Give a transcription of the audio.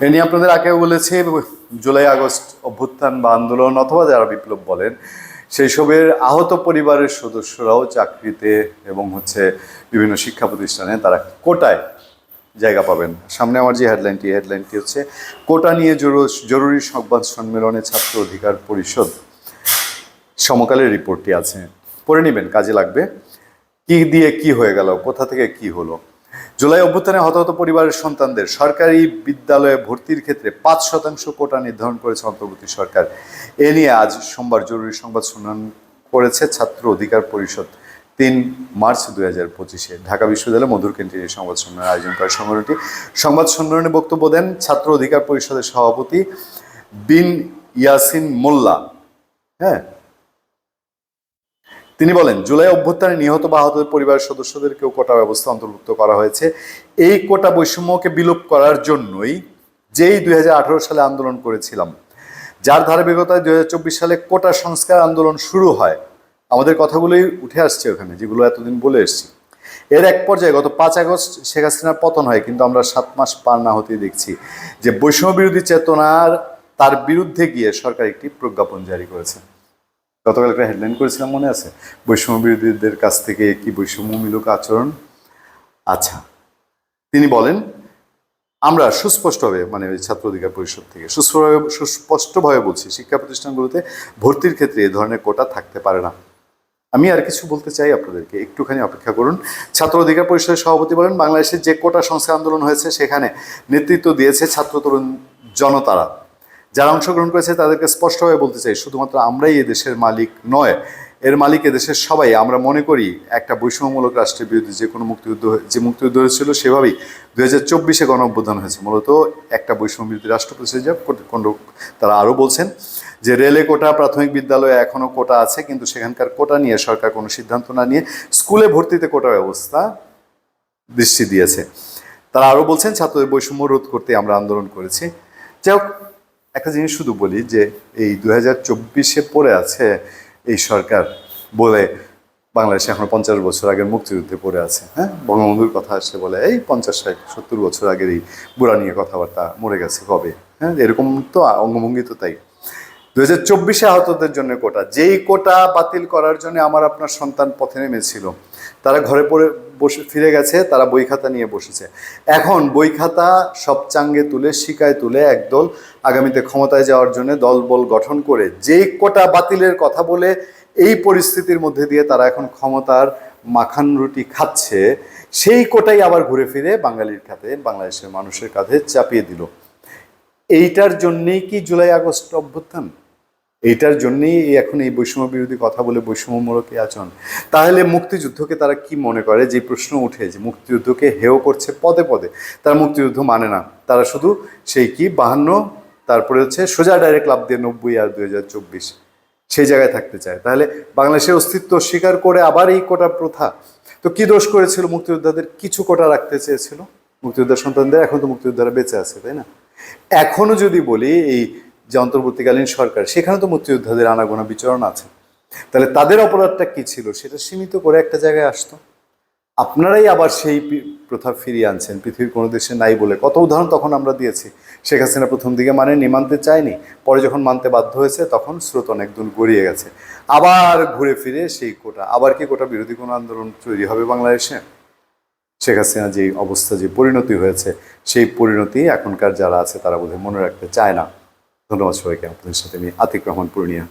এ নিয়ে আপনাদের আগে বলেছি, জুলাই আগস্ট অভ্যুত্থান বা আন্দোলন অথবা যারা বিপ্লব বলেন সবের আহত পরিবারের সদস্যরাও চাকরিতে এবং হচ্ছে বিভিন্ন শিক্ষা প্রতিষ্ঠানে তারা কোটায় জায়গা পাবেন। সামনে আমার যে হেডলাইনটি হেডলাইনটি হচ্ছে, কোটা নিয়ে জরু- জরুরি সংবাদ সম্মেলনে ছাত্র অধিকার পরিষদ সমকালের রিপোর্টটি আছে। পড়ে নেবেন, কাজে লাগবে। কি দিয়ে কি হয়ে গেল, কোথা থেকে কি হলো? জুলাই অভ্যুত্থানে হতাহত পরিবারের সন্তানদের সরকারি বিদ্যালয়ে ভর্তির ক্ষেত্রে পাঁচ শতাংশ কোটা নির্ধারণ করেছে অন্তর্বর্তী সরকার। এ নিয়ে আজ সোমবার জরুরি সংবাদ সম্মেলন করেছে ছাত্র অধিকার পরিষদ তিন মার্চ দুই হাজার পঁচিশে। ঢাকা বিশ্ববিদ্যালয় মধুর কেন্দ্রে সংবাদ সম্মেলনের আয়োজন করে সংগঠনটি। সংবাদ সম্মেলনে বক্তব্য দেন ছাত্র অধিকার পরিষদের সভাপতি বিন ইয়াসিন মোল্লা। হ্যাঁ তিনি বলেন, জুলাই অভ্যুত্থানে নিহত বা আহত পরিবারের সদস্যদেরকেও কোটা ব্যবস্থা অন্তর্ভুক্ত করা হয়েছে। এই কোটা বৈষম্যকে বিলোপ করার জন্যই যেই দু হাজার আঠারো সালে আন্দোলন করেছিলাম, যার ধারাবাহিকতায় দু হাজার চব্বিশ সালে কোটা সংস্কার আন্দোলন শুরু হয়। আমাদের কথাগুলোই উঠে আসছে ওখানে, যেগুলো এতদিন বলে এসেছি। এর এক পর্যায়ে গত পাঁচ আগস্ট শেখ হাসিনার পতন হয়, কিন্তু আমরা সাত মাস পার না হতেই দেখছি যে বৈষম্য বিরোধী চেতনার তার বিরুদ্ধে গিয়ে সরকার একটি প্রজ্ঞাপন জারি করেছে। গতকাল একটা হেডলাইন করেছিলাম, মনে আছে? বৈষম্য বিরোধীদের কাছ থেকে কি বৈষম্যমূলক আচরণ? আচ্ছা তিনি বলেন, আমরা সুস্পষ্টভাবে মানে ওই ছাত্র অধিকার পরিষদ থেকে সুস্পষ্টভাবে সুস্পষ্টভাবে বলছি, শিক্ষা প্রতিষ্ঠানগুলোতে ভর্তির ক্ষেত্রে এ ধরনের কোটা থাকতে পারে না। আমি আর কিছু বলতে চাই আপনাদেরকে, একটুখানি অপেক্ষা করুন। ছাত্র অধিকার পরিষদের সভাপতি বলেন, বাংলাদেশের যে কোটা সংস্কার আন্দোলন হয়েছে, সেখানে নেতৃত্ব দিয়েছে ছাত্র তরুণ জনতারা। যারা অংশগ্রহণ করেছে তাদেরকে স্পষ্টভাবে বলতে চাই, শুধুমাত্র আমরাই এ দেশের মালিক নয়, এর মালিক এদেশের সবাই। আমরা মনে করি একটা বৈষম্যমূলক রাষ্ট্রের বিরুদ্ধে যে কোনো মুক্তিযুদ্ধ যে মুক্তিযুদ্ধ হয়েছিল সেভাবেই দু হাজার চব্বিশে গণ অভ্যুত্থান হয়েছে। মূলত একটা বৈষম্য বিরোধী রাষ্ট্র প্রতিষ্ঠা তারা আরও বলছেন যে রেলে কোটা, প্রাথমিক বিদ্যালয়ে এখনও কোটা আছে, কিন্তু সেখানকার কোটা নিয়ে সরকার কোনো সিদ্ধান্ত না নিয়ে স্কুলে ভর্তিতে কোটা ব্যবস্থা দৃষ্টি দিয়েছে। তারা আরও বলছেন, ছাত্রদের বৈষম্য রোধ করতে আমরা আন্দোলন করেছি। যাই হোক একটা জিনিস শুধু বলি যে এই দু হাজার চব্বিশে পড়ে আছে এই সরকার বলে বাংলাদেশে এখনও পঞ্চাশ বছর আগের মুক্তিযুদ্ধে পড়ে আছে হ্যাঁ? বঙ্গবন্ধুর কথা আসলে বলে, এই পঞ্চাশ, ষাট, সত্তর বছর আগের এই বুড়া নিয়ে কথাবার্তা মরে গেছে কবে? হ্যাঁ এরকম তো অঙ্গভঙ্গি তো তাই। দু হাজার চব্বিশে আহতদের জন্য কোটা, যেই কোটা বাতিল করার জন্য আমার আপনার সন্তান পথে নেমেছিল, তারা ঘরে পড়ে বসে ফিরে গেছে, তারা বই খাতা নিয়ে বসেছে। এখন বই খাতা সব চাঙ্গে তুলে, শিকায় তুলে একদল আগামীতে ক্ষমতায় যাওয়ার জন্য দলবল গঠন করে যেই কোটা বাতিলের কথা বলে এই পরিস্থিতির মধ্যে দিয়ে তারা এখন ক্ষমতার মাখান রুটি খাচ্ছে, সেই কোটাই আবার ঘুরে ফিরে বাঙালির খাতে, বাংলাদেশের মানুষের কাঁধে চাপিয়ে দিল। এইটার জন্যেই কি জুলাই আগস্ট অভ্যুত্থান? এইটার জন্যেই এখন এই বৈষম্য বিরোধী কথা বলে বৈষম্যমূলক আচরণ। তাহলে মুক্তিযুদ্ধকে তারা কি মনে করে? যে প্রশ্ন উঠে যে মুক্তিযুদ্ধকে হেয় করছে পদে পদে। তারা মুক্তিযুদ্ধ মানে না। তারা শুধু সেই কি? বাহান্ন, তারপরে হচ্ছে সোজা ডাইরেক্ট লাভ দিয়ে নব্বই আর দুই হাজার চব্বিশ। সেই জায়গায় থাকতে চায়। তাহলে বাংলাদেশের অস্তিত্ব স্বীকার করে আবার এই কোটা প্রথা। তো কি দোষ করেছিল মুক্তিযোদ্ধাদের? কিছু কোটা রাখতে চেয়েছিল। মুক্তিযোদ্ধার সন্তানদের, এখন তো মুক্তিযোদ্ধারা বেঁচে আছে, তাই না? এখনও যদি বলি, এই যে অন্তর্বর্তীকালীন সরকার, সেখানে তো মুক্তিযোদ্ধাদের আনাগোনা বিচরণ আছে। তাহলে তাদের অপরাধটা কি ছিল? সেটা সীমিত করে একটা জায়গায় আসতো। আপনারাই আবার সেই প্রথা ফিরিয়ে আনছেন। পৃথিবীর কোনো দেশে নাই বলে। কত উদাহরণ তখন আমরা দিয়েছি। শেখ হাসিনা প্রথম দিকে মানে মানতে চায়নি। পরে যখন মানতে বাধ্য হয়েছে, তখন স্রোত অনেক দূর গড়িয়ে গেছে। আবার ঘুরে ফিরে সেই কোটা। আবার কি কোটা বিরোধী কোনো আন্দোলন তৈরি হবে বাংলাদেশে? শেখ হাসিনা যে অবস্থা, যে পরিণতি হয়েছে, সেই পরিণতি এখনকার যারা আছে, তারা বোধহয় মনে রাখতে চায় না। ধন্যবাদ সবাইকে আপনাদের সাথে আমি আতিক রহমান পূর্ণিয়া।